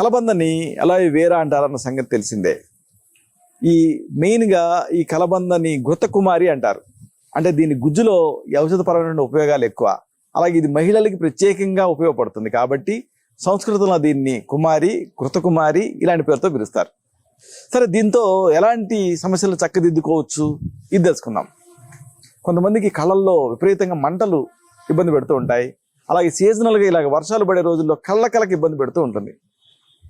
కలబందని ఎలా వేరా అంటారన్న సంగతి తెలిసిందే. ఈ మెయిన్గా ఈ కలబందని కుమారి అంటారు. అంటే దీని గుజ్జులో ఈ ఔషధపరమైన ఉపయోగాలు ఎక్కువ. అలాగే ఇది మహిళలకి ప్రత్యేకంగా ఉపయోగపడుతుంది కాబట్టి సంస్కృతంలో దీన్ని కుమారి కుమారి ఇలాంటి పేరుతో పిలుస్తారు. సరే దీంతో ఎలాంటి సమస్యలు చక్కదిద్దుకోవచ్చు? ఇది తెలుసుకుందాం. కొంతమందికి కళ్ళల్లో విపరీతంగా మంటలు ఇబ్బంది పెడుతూ ఉంటాయి. అలాగే సీజనల్గా ఇలాగ వర్షాలు పడే రోజుల్లో కళ్ళ కళ్ళకి ఇబ్బంది పెడుతూ ఉంటుంది.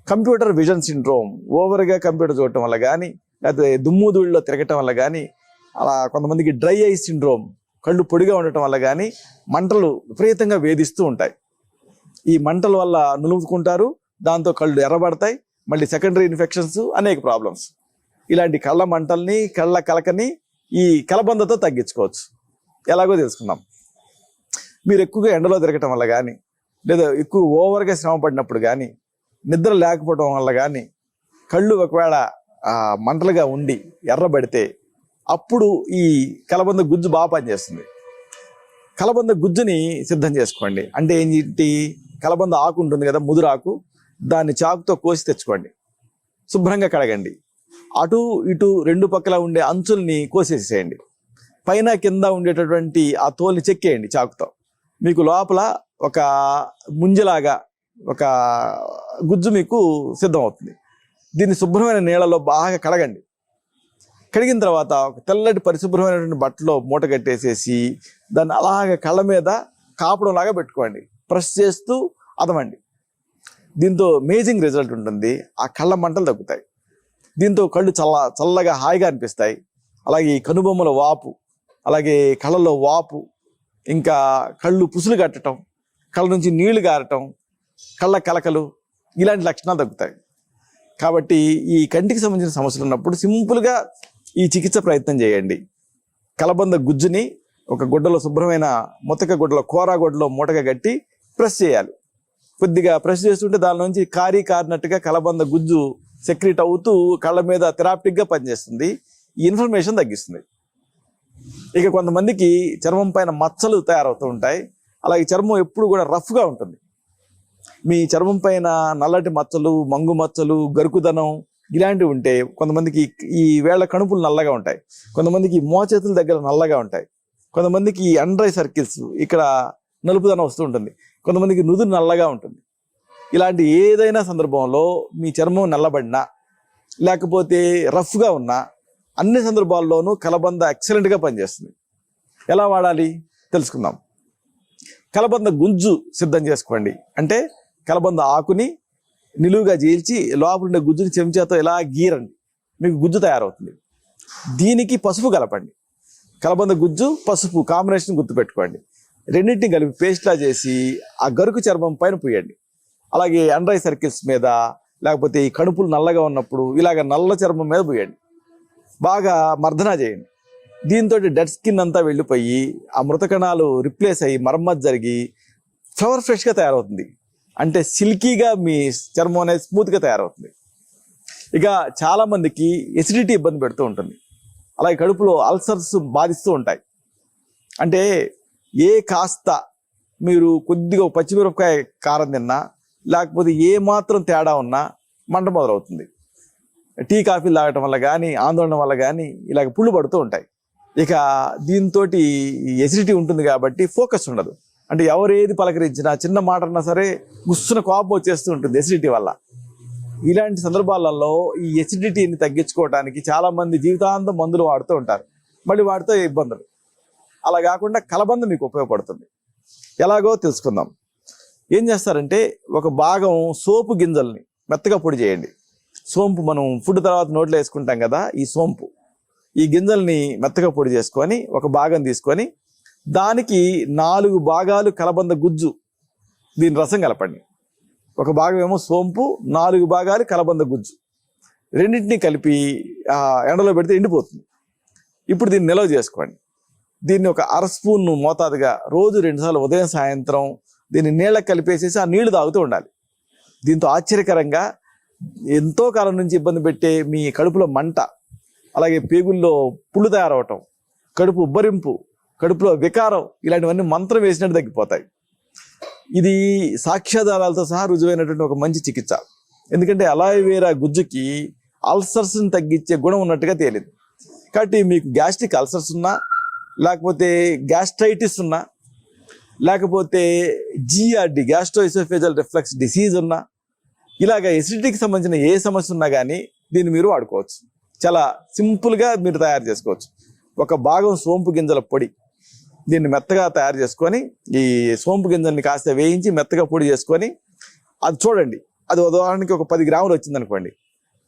Computer vision syndrome. ఓవర్గా కంప్యూటర్ చూడటం వల్ల కానీ లేకపోతే దుమ్ము ధూళిలో తిరగటం వల్ల కానీ అలా కొంతమందికి డ్రై ఐ సిండ్రోమ్ కళ్ళు పొడిగా ఉండటం వల్ల కానీ మంటలు విపరీతంగా వేధిస్తూ ఉంటాయి. ఈ మంటల వల్ల నులుముకుంటారు దాంతో కళ్ళు ఎర్రబడతాయి మళ్ళీ సెకండరీ ఇన్ఫెక్షన్స్ అనేక ప్రాబ్లమ్స్. ఇలాంటి కళ్ళ మంటల్ని కళ్ళ కలకని ఈ కలబందతో తగ్గించుకోవచ్చు. ఎలాగో తెలుసుకుందాం. మీరు ఎక్కువగా ఎండలో తిరగటం వల్ల కానీ లేదా ఎక్కువ ఓవర్గా శ్రమ పడినప్పుడు కానీ నిద్ర లేకపోవడం వల్ల కానీ కళ్ళు ఒకవేళ మంటలుగా ఉండి ఎర్రబడితే అప్పుడు ఈ కలబంద గుజ్జు బాగా పనిచేస్తుంది. కలబంద గుజ్జుని సిద్ధం చేసుకోండి. అంటే ఏంటి? కలబంద ఆకు ఉంటుంది కదా ముదురాకు దాన్ని చాకుతో కోసి తెచ్చుకోండి. శుభ్రంగా కడగండి. అటు ఇటు రెండు పక్కల ఉండే అంచుల్ని కోసేసేయండి. పైన కింద ఉండేటటువంటి ఆ తోల్ని చెక్కేయండి చాకుతో. మీకు లోపల ఒక ముంజలాగా ఒక గుజ్జు మీకు సిద్ధం అవుతుంది దీన్ని శుభ్రమైన నీళ్ళలో బాగా కడగండి. కడిగిన తర్వాత ఒక తెల్లటి పరిశుభ్రమైనటువంటి బట్టలో మూట కట్టేసేసి దాన్ని అలాగ కళ్ళ మీద కాపడం లాగా పెట్టుకోండి. ప్రెస్ చేస్తూ అదమండి దీంతో అమేజింగ్ రిజల్ట్ ఉంటుంది. ఆ కళ్ళ మంటలు తగ్గుతాయి. దీంతో కళ్ళు చల్ల చల్లగా హాయిగా అనిపిస్తాయి. అలాగే ఈ కనుబొమ్మల వాపు అలాగే కళ్ళలో వాపు ఇంకా కళ్ళు పుసులు కట్టడం కళ్ళ నుంచి నీళ్ళు గారటం కళ్ళ కలకలు ఇలాంటి లక్షణాలు తగ్గుతాయి. కాబట్టి ఈ కంటికి సంబంధించిన సమస్యలు ఉన్నప్పుడు సింపుల్గా ఈ చికిత్స ప్రయత్నం చేయండి. కలబంద గుజ్జుని ఒక గుడ్డలో శుభ్రమైన మొత్తక గుడ్డలో కూర గుడ్డలో మూటగా కట్టి ప్రెస్ చేయాలి. కొద్దిగా ప్రెస్ చేస్తుంటే దాని నుంచి కారీ కారినట్టుగా కలబంద గుజ్జు సెక్రెట్ అవుతూ కళ్ళ మీద థెరాప్టిక్గా పనిచేస్తుంది. ఈ ఇన్ఫర్మేషన్ తగ్గిస్తుంది. ఇక కొంతమందికి చర్మం పైన మచ్చలు తయారవుతూ ఉంటాయి. అలాగే చర్మం ఎప్పుడు కూడా రఫ్గా ఉంటుంది. మీ చర్మం పైన నల్లటి మచ్చలు మంగు మచ్చలు గరుకుదనం ఇలాంటివి ఉంటే కొంతమందికి ఈ వేళ్ళ కణుపులు నల్లగా ఉంటాయి. కొంతమందికి మోచేతుల దగ్గర నల్లగా ఉంటాయి. కొంతమందికి అండ్రై సర్కిల్స్ ఇక్కడ నలుపుదనం వస్తూ ఉంటుంది. కొంతమందికి నుదురు నల్లగా ఉంటుంది. ఇలాంటి ఏదైనా సందర్భంలో మీ చర్మం నల్లబడినా లేకపోతే రఫ్గా ఉన్నా అన్ని సందర్భాల్లోనూ కలబంద ఎక్సలెంట్గా పనిచేస్తుంది. ఎలా వాడాలి? తెలుసుకుందాం. కలబంద గుంజు సిద్ధం చేసుకోండి. అంటే కలబంద ఆకుని నిలువుగా చీల్చి లోపల ఉండే గుజ్జుని చెంచాతో ఇలా గీరండి. మీకు గుజ్జు తయారవుతుంది. దీనికి పసుపు కలపండి. కలబంద గుజ్జు పసుపు కాంబినేషన్ గుర్తుపెట్టుకోండి. రెండింటిని కలిపి పేస్ట్లా చేసి ఆ గరుకు చర్మం పైన పూయండి. అలాగే అండ్రై సర్కిల్స్ మీద లేకపోతే ఈ కడుపులు నల్లగా ఉన్నప్పుడు ఇలాగ నల్ల చర్మం మీద పూయండి. బాగా మర్దన చేయండి. దీంతో డెడ్ స్కిన్ అంతా వెళ్ళిపోయి ఆ మృత కణాలు రిప్లేస్ అయ్యి మరమ్మతు జరిగి ఫ్లవర్ ఫ్రెష్గా తయారవుతుంది. అంటే సిల్కీగా మీ చర్మం అనేది స్మూత్గా తయారవుతుంది. ఇక చాలామందికి ఎసిడిటీ ఇబ్బంది పెడుతూ ఉంటుంది. అలాగే కడుపులో అల్సర్స్ బాధిస్తూ ఉంటాయి. అంటే ఏ కాస్త మీరు కొద్దిగా పచ్చిమిరపకాయ కారం తిన్నా లేకపోతే ఏ మాత్రం తేడా ఉన్నా మంట మొదలవుతుంది. టీ కాఫీ తాగటం వల్ల కానీ ఆందోళన వల్ల కానీ ఇలాగ పుళ్ళు పడుతూ ఉంటాయి. ఇక దీంతో ఎసిడిటీ ఉంటుంది కాబట్టి ఫోకస్ ఉండదు. అంటే ఎవరు ఏది పలకరించినా చిన్న మాట అన్నా సరే గుస్సున కోపం వచ్చేస్తూ ఉంటుంది ఎసిడిటీ వల్ల. ఇలాంటి సందర్భాలలో ఈ ఎసిడిటీని తగ్గించుకోవడానికి చాలామంది జీవితాంతం మందులు వాడుతూ ఉంటారు. మళ్ళీ వాడితే ఇబ్బందులు. అలా కాకుండా కలబంద మీకు ఉపయోగపడుతుంది. ఎలాగో తెలుసుకుందాం. ఏం చేస్తారంటే ఒక భాగం సోపు గింజల్ని మెత్తగా పొడి చేయండి. సోంపు మనం ఫుడ్ తర్వాత నోట్లో వేసుకుంటాం కదా ఈ సోంపు. ఈ గింజల్ని మెత్తగా పొడి చేసుకొని ఒక భాగం తీసుకొని దానికి నాలుగు భాగాలు కలబంద గుజ్జు. దీని రసం కలపండి. ఒక భాగం ఏమో సోంపు నాలుగు భాగాలు కలబంద గుజ్జు. రెండింటిని కలిపి ఆ, ఎండలో పెడితే ఎండిపోతుంది. ఇప్పుడు దీన్ని నిల్వ చేసుకోండి. దీన్ని ఒక అర స్పూన్ మోతాదుగా రోజు రెండుసార్లు ఉదయం సాయంత్రం దీన్ని నీళ్ళకి కలిపేసేసి ఆ నీళ్ళు తాగుతూ ఉండాలి. దీంతో ఆశ్చర్యకరంగా ఎంతో కాలం నుంచి ఇబ్బంది పెట్టే మీ కడుపులో మంట అలాగే పేగుల్లో పుళ్ళు తయారవటం కడుపు ఉబ్బరింపు కడుపులో వికారం ఇలాంటివన్నీ మంత్రం వేసినట్టు తగ్గిపోతాయి. ఇది సాక్ష్యాధారాలతో సహా రుజువైనటువంటి ఒక మంచి చికిత్స. ఎందుకంటే అలావేరా గుజ్జుకి అల్సర్స్ని తగ్గించే గుణం ఉన్నట్టుగా తేలింది. కాబట్టి మీకు గ్యాస్ట్రిక్ అల్సర్స్ ఉన్నా లేకపోతే గ్యాస్ట్రైటిస్ ఉన్నా లేకపోతే జిఆర్డి గ్యాస్ట్రోఇసోఫేజల్ రిఫ్లెక్స్ డిసీజ్ ఉన్నా ఇలాగ ఎసిడిటీకి సంబంధించిన ఏ సమస్య ఉన్నా కానీ దీన్ని మీరు వాడుకోవచ్చు. చాలా సింపుల్గా మీరు తయారు చేసుకోవచ్చు. ఒక భాగం సోంపు గింజల పొడి. దీన్ని మెత్తగా తయారు చేసుకొని ఈ సోంపు గింజల్ని కాస్త వేయించి మెత్తగా పొడి చేసుకొని అది చూడండి. అది ఉదాహరణకి ఒక పది గ్రాములు వచ్చింది అనుకోండి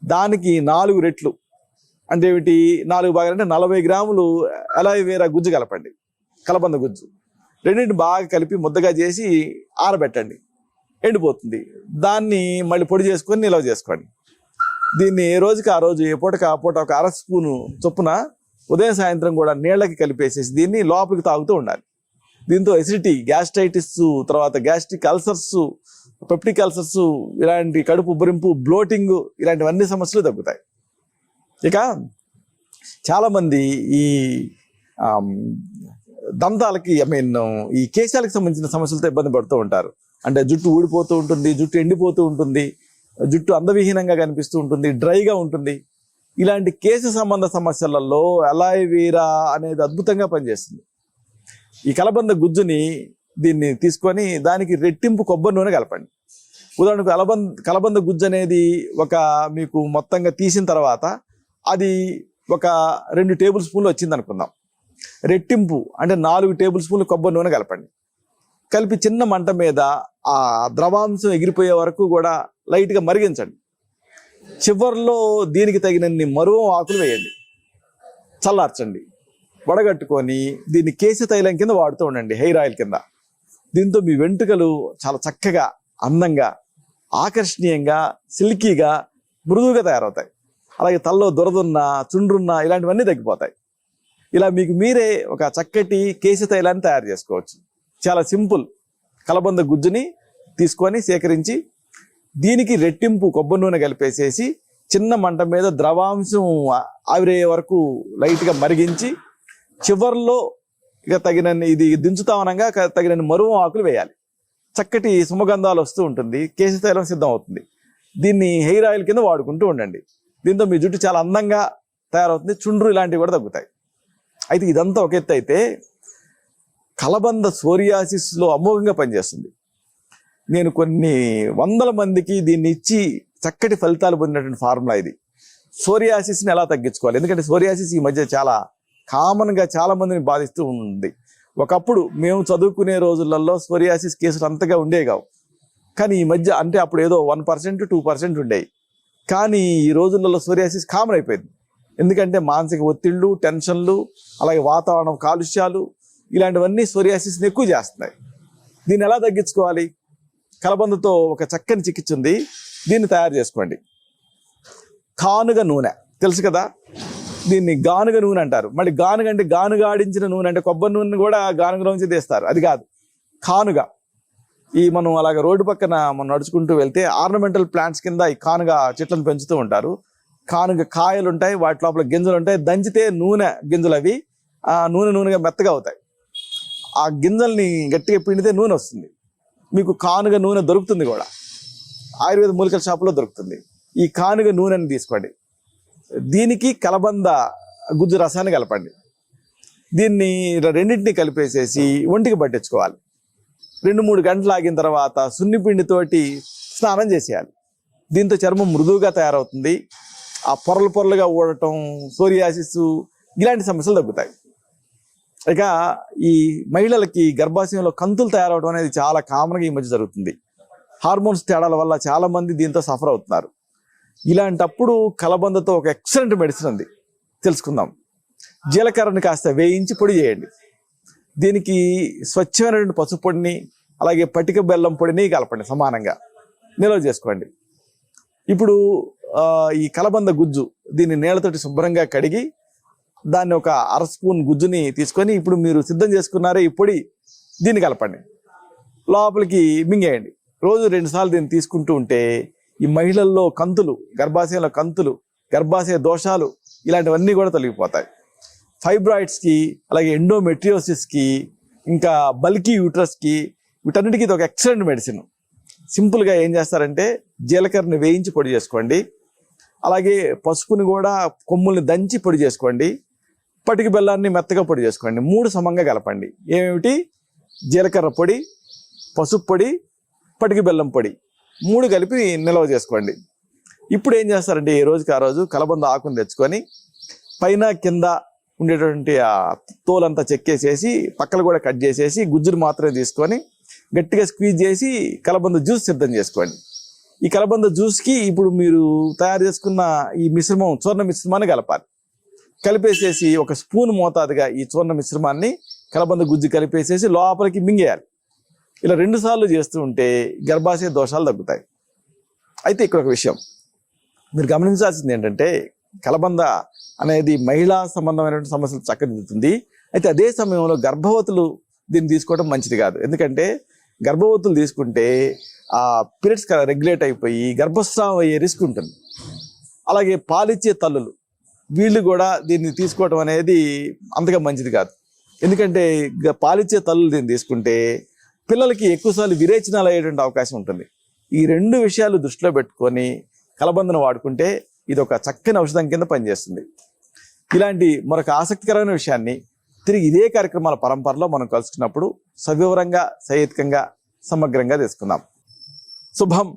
దానికి నాలుగు రెట్లు. అంటే ఏమిటి? నాలుగు భాగాలు అంటే నలభై గ్రాములు వేరా గుజ్జు కలపండి. కలబంద గుజ్జు. రెండింటిని బాగా కలిపి ముద్దగా చేసి ఆరబెట్టండి. ఎండిపోతుంది. దాన్ని మళ్ళీ పొడి చేసుకొని నిల్వ చేసుకోండి. దీన్ని ఏ రోజుకి ఆ రోజు ఏ పూటకి ఆ పూట ఒక అర స్పూను చొప్పున ఉదయం సాయంత్రం కూడా నీళ్ళకి కలిపేసేసి దీన్ని లోపలికి తాగుతూ ఉండాలి. దీంతో ఎసిడిటీ గ్యాస్ట్రైటిస్ తర్వాత గ్యాస్ట్రిక్ అల్సర్స్ పెప్టిక్ అల్సర్స్ ఇలాంటి కడుపు ఉబ్బరింపు బ్లోటింగ్ ఇలాంటివన్నీ సమస్యలు తగ్గుతాయి. ఇక చాలామంది ఈ దంతాలకి ఐ మీన్ ఈ కేశాలకు సంబంధించిన సమస్యలతో ఇబ్బంది పడుతూ ఉంటారు. అంటే జుట్టు ఊడిపోతూ ఉంటుంది జుట్టు ఎండిపోతూ ఉంటుంది జుట్టు అందవిహీనంగా కనిపిస్తూ ఉంటుంది డ్రైగా ఉంటుంది. ఇలాంటి కేసు సంబంధ సమస్యలలో అలాయవీరా అనేది అద్భుతంగా పనిచేస్తుంది. ఈ కలబంద గుజ్జుని దీన్ని తీసుకొని దానికి రెట్టింపు కొబ్బరి నూనె కలపండి. ఉదాహరణకు కలబంద కలబంద గుజ్జు అనేది ఒక మీకు మొత్తంగా తీసిన తర్వాత అది ఒక రెండు టేబుల్ స్పూన్లు వచ్చింది అనుకుందాం. రెట్టింపు అంటే నాలుగు టేబుల్ స్పూన్లు కొబ్బరి నూనె కలపండి. కలిపి చిన్న మంట మీద ఆ ద్రవాంశం ఎగిరిపోయే వరకు కూడా లైట్గా మరిగించండి. చివర్లో దీనికి తగినన్ని మరువం ఆకులు వేయండి. చల్లార్చండి. వడగట్టుకొని దీన్ని కేశ తైలం కింద వాడుతూ ఉండండి హెయిర్ ఆయిల్ కింద. దీంతో మీ వెంట్రుకలు చాలా చక్కగా అందంగా ఆకర్షణీయంగా సిల్కీగా మృదువుగా తయారవుతాయి. అలాగే తలలో దురదున్న చుండ్రున్న ఇలాంటివన్నీ తగ్గిపోతాయి. ఇలా మీకు మీరే ఒక చక్కటి కేశ తైలాన్ని తయారు చేసుకోవచ్చు. చాలా సింపుల్. కలబంద గుజ్జుని తీసుకొని సేకరించి దీనికి రెట్టింపు కొబ్బరి నూనె కలిపేసేసి చిన్న మంట మీద ద్రవాంశం ఆవిరయ్యే వరకు లైట్గా మరిగించి చివర్లో ఇక తగినన్ని ఇది దించుతామనగా క- తగినన్ని మరువం ఆకులు వేయాలి. చక్కటి సుమగంధాలు వస్తూ ఉంటుంది. కేశ తైలం సిద్ధం అవుతుంది దీన్ని హెయిర్ ఆయిల్ కింద వాడుకుంటూ ఉండండి. దీంతో మీ జుట్టు చాలా అందంగా తయారవుతుంది. చుండ్రు ఇలాంటివి కూడా తగ్గుతాయి. అయితే ఇదంతా ఒక ఎత్తు అయితే కలబంద సోరియాసిస్లో అమోఘంగా పనిచేస్తుంది. నేను కొన్ని వందల మందికి దీన్ని ఇచ్చి చక్కటి ఫలితాలు పొందినటువంటి ఫార్ములా ఇది. సోరియాసిస్ని ఎలా తగ్గించుకోవాలి? ఎందుకంటే సోరియాసిస్ ఈ మధ్య చాలా కామన్గా చాలా మందిని బాధిస్తూ ఉంది. ఒకప్పుడు మేము చదువుకునే రోజులలో సోరియాసిస్ కేసులు అంతగా ఉండేవి కావు. కానీ ఈ మధ్య అంటే అప్పుడు ఏదో వన్ పర్సెంట్ టూ పర్సెంట్ ఉండేవి. కానీ ఈ రోజులలో సోరియాసిస్ కామన్ అయిపోయింది. ఎందుకంటే మానసిక ఒత్తిళ్ళు టెన్షన్లు అలాగే వాతావరణం కాలుష్యాలు ఇలాంటివన్నీ సోరియాసిస్ని ఎక్కువ చేస్తున్నాయి. దీన్ని ఎలా తగ్గించుకోవాలి? కలబందతో ఒక చక్కని చికిత్స ఉంది దీన్ని తయారు చేసుకోండి. కానుగ నూనె. తెలుసు కదా? దీన్ని గానుగ నూనె అంటారు. మళ్ళీ గానుగ అంటే గానుగ ఆడించిన నూనె అంటే కొబ్బరి నూనె కూడా గానుగలోంచి తీస్తారు. అది కాదు. కానుగ. ఈ మనం అలాగ రోడ్డు పక్కన మనం నడుచుకుంటూ వెళ్తే ఆర్నమెంటల్ ప్లాంట్స్ కింద ఈ కానుగ చెట్లను పెంచుతూ ఉంటారు. కానుగ కాయలు ఉంటాయి వాటి లోపల గింజలు ఉంటాయి దంచితే నూనె గింజలు అవి ఆ నూనె నూనెగా మెత్తగా అవుతాయి. ఆ గింజల్ని గట్టిగా పిండితే నూనె వస్తుంది. మీకు కానుగ నూనె దొరుకుతుంది కూడా. ఆయుర్వేద మూలికల షాపులో దొరుకుతుంది. ఈ కానుగ నూనెని తీసుకోండి. దీనికి కలబంద గుజ్జు రసాన్ని కలపండి. దీన్ని రెండింటిని కలిపేసేసి ఒంటికి పట్టించుకోవాలి. రెండు మూడు గంటలు ఆగిన తర్వాత సున్నిపిండితోటి స్నానం చేసేయాలి. దీంతో చర్మం మృదువుగా తయారవుతుంది. ఆ పొరలు పొరలుగా ఊడటం సోరియాసిస్ ఇలాంటి సమస్యలు తగ్గుతాయి. ఇక ఈ మహిళలకి గర్భాశయంలో కంతులు తయారవడం అనేది చాలా కామన్గా ఈ మధ్య జరుగుతుంది. హార్మోన్స్ తేడాల వల్ల చాలామంది దీంతో సఫర్ అవుతున్నారు. ఇలాంటప్పుడు కలబందతో ఒక ఎక్సలెంట్ మెడిసిన్ ఉంది. తెలుసుకుందాం. జీలకర్రని కాస్త వేయించి పొడి చేయండి. దీనికి స్వచ్ఛమైనటువంటి పసుపు పొడిని అలాగే పటిక బెల్లం పొడిని కలపండి సమానంగా. నిల్వ చేసుకోండి. ఇప్పుడు ఈ కలబంద గుజ్జు దీన్ని నీళ్ళతోటి శుభ్రంగా కడిగి దాన్ని ఒక అర స్పూన్ గుజ్జుని తీసుకొని ఇప్పుడు మీరు సిద్ధం చేసుకున్నారే ఈ పొడి దీన్ని కలపండి. లోపలికి మింగేయండి. రోజు రెండు సార్లు దీన్ని తీసుకుంటూ ఉంటే ఈ మహిళల్లో కంతులు గర్భాశయంలో కంతులు గర్భాశయ దోషాలు ఇలాంటివన్నీ కూడా తొలగిపోతాయి. ఫైబ్రాయిడ్స్కి అలాగే ఎండోమెట్రియోసిస్కి ఇంకా బల్కీ యూట్రస్కి వీటన్నిటికీ ఇది ఒక ఎక్సలెంట్ మెడిసిన్. సింపుల్గా ఏం చేస్తారంటే జీలకర్రని వేయించి పొడి చేసుకోండి. అలాగే పసుపుని కూడా కొమ్ముల్ని దంచి పొడి చేసుకోండి. పటికి బెల్లాన్ని మెత్తగా పొడి చేసుకోండి. మూడు సమంగా కలపండి. ఏమిటి? జీలకర్ర పొడి పసుపు పొడి పటికి బెల్లం పొడి. మూడు కలిపి నిల్వ చేసుకోండి. ఇప్పుడు ఏం చేస్తారంటే ఈ రోజుకి ఆ రోజు కలబంద ఆకును తెచ్చుకొని పైన కింద ఉండేటువంటి ఆ తోలంతా చెక్కేసేసి పక్కలు కూడా కట్ చేసేసి గుజ్జును మాత్రమే తీసుకొని గట్టిగా స్క్వీజ్ చేసి కలబంద జ్యూస్ సిద్ధం చేసుకోండి. ఈ కలబంద జ్యూస్కి ఇప్పుడు మీరు తయారు చేసుకున్న ఈ మిశ్రమం చూర్ణ మిశ్రమాన్ని కలపాలి. కలిపేసేసి ఒక స్పూన్ మోతాదుగా ఈ చూర్ణ మిశ్రమాన్ని కలబంద గుజ్జు కలిపేసేసి లోపలికి మింగేయాలి. ఇలా రెండు సార్లు చేస్తూ ఉంటే గర్భాశయ దోషాలు తగ్గుతాయి. అయితే ఇక్కడ ఒక విషయం. మీరు గమనించాల్సింది ఏంటంటే కలబంద అనేది మహిళా సంబంధమైనటువంటి సమస్యలు చక్కదిద్దుతుంది. అయితే అదే సమయంలో గర్భవతులు దీన్ని తీసుకోవడం మంచిది కాదు. ఎందుకంటే గర్భవతులు తీసుకుంటే ఆ పీరియడ్స్ రెగ్యులేట్ అయిపోయి గర్భస్రావం అయ్యే రిస్క్ ఉంటుంది. అలాగే పాలిచ్చే తల్లులు వీళ్ళు కూడా దీన్ని తీసుకోవటం అనేది అంతగా మంచిది కాదు. ఎందుకంటే గ- పాలిచ్చే తల్లులు దీన్ని తీసుకుంటే పిల్లలకి ఎక్కువసార్లు విరేచనాలు అయ్యేటువంటి అవకాశం ఉంటుంది. ఈ రెండు విషయాలు దృష్టిలో పెట్టుకొని కలబందను వాడుకుంటే ఇది ఒక చక్కని ఔషధం కింద పనిచేస్తుంది. ఇలాంటి మరొక ఆసక్తికరమైన విషయాన్ని తిరిగి ఇదే కార్యక్రమాల పరంపరలో మనం కలుసుకున్నప్పుడు సవివరంగా సహేతుకంగా సమగ్రంగా తీసుకుందాం. శుభం.